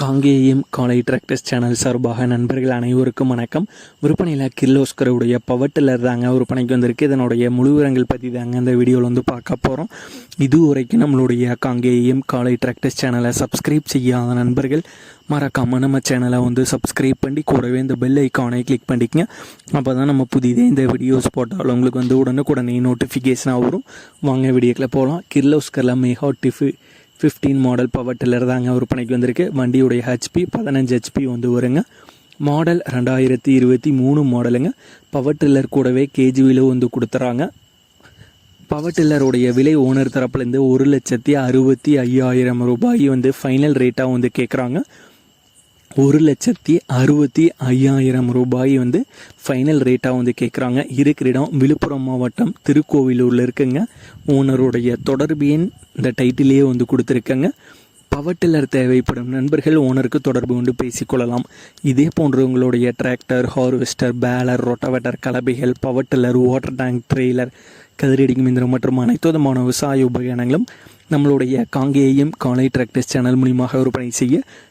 காங்கேயம் காலை tractors channel சார்பாக நண்பர்கள் அனைவருக்கும் வணக்கம். விற்பனையில் கிர்லோஸ்கருடைய பவர் டில்லர் தாங்க விற்பனைக்கு வந்திருக்கு. இதனுடைய முழுவிரங்கள் பற்றி தாங்க இந்த வீடியோவில் வந்து பார்க்க போகிறோம் இது வரைக்கும் நம்மளுடைய காங்கேயம் காலை டிராக்டர்ஸ் சேனலை சப்ஸ்கிரைப் செய்யாத நண்பர்கள் மறக்காமல் நம்ம சேனலை வந்து சப்ஸ்கிரைப் பண்ணி கூடவே இந்த பெல் ஐக்கானை கிளிக் பண்ணிக்கங்க. அப்போ தான் நம்ம புதிதே இந்த வீடியோஸ் போட்டாலும் உங்களுக்கு வந்து உடனுக்குடனே நோட்டிஃபிகேஷனாக வரும். வாங்க வீடியோக்கில் போகலாம் கிர்லோஸ்கரில் மெகா டிஃபு ஃபிஃப்டீன் மாடல் பவர் டில்லர் தாங்க விற்பனைக்கு வந்திருக்கு. வண்டியுடைய ஹெச்பி பதினஞ்சு ஹெச்பி வந்து வருங்க. மாடல் ரெண்டாயிரத்தி இருபத்தி மூணு மாடலுங்க பவர் டில்லர் கூடவே கேஜிவில வந்து கொடுத்துறாங்க. பவர் டில்லருடைய விலை ஓனர் தரப்புலேருந்து ஒரு லட்சத்தி அறுபத்தி ஐயாயிரம் ரூபாய் வந்து ஃபைனல் ரேட்டாக வந்து கேட்குறாங்க ஒரு லட்சத்தி அறுபத்தி ஐயாயிரம் ரூபாய் வந்து ஃபைனல் ரேட்டாக வந்து கேட்குறாங்க இருக்கிற இடம் விழுப்புரம் மாவட்டம் திருக்கோவிலூரில் இருக்குங்க. ஓனருடைய தொடர்பு எண் இந்த டைட்டிலேயே வந்து கொடுத்துருக்கங்க. பவர் டில்லர் தேவைப்படும் நண்பர்கள் ஓனருக்கு தொடர்பு கொண்டு பேசிக்கொள்ளலாம் இதே போன்றவங்களுடைய tractor harvester baler rotavator கலபைகள் power tiller water tank trailer கதிரடிக்கும் இயந்திரம் மற்றும் அனைத்து விதமான விவசாய உபகரணங்களும் நம்மளுடைய காங்கேயம் காலை டிராக்டர்ஸ் சேனல் மூலியமாக விற்பனை செய்ய